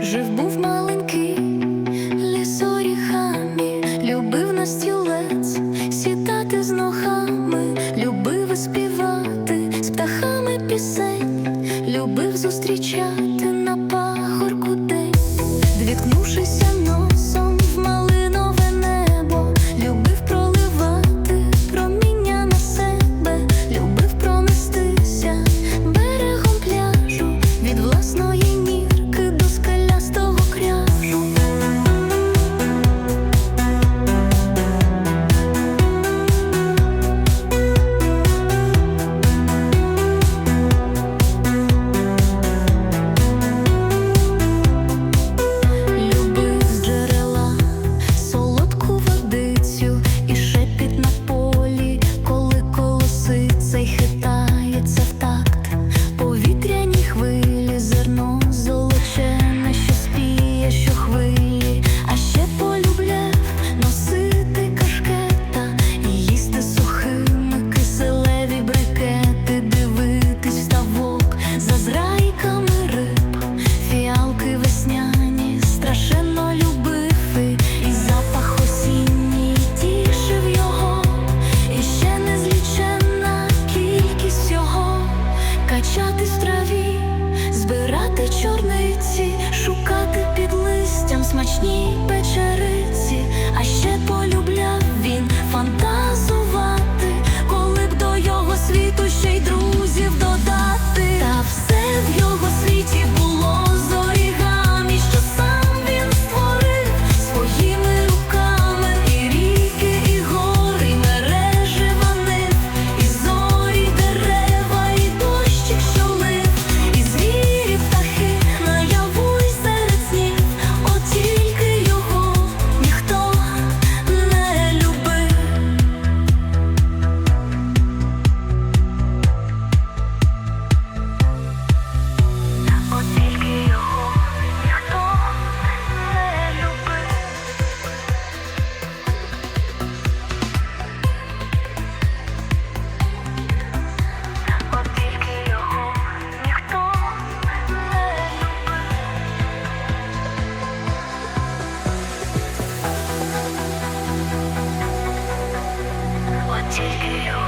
Жив був маленький лісоріхами, любив на стілець сідати з ногами, любив співати з птахами пісень, любив зустрічати take you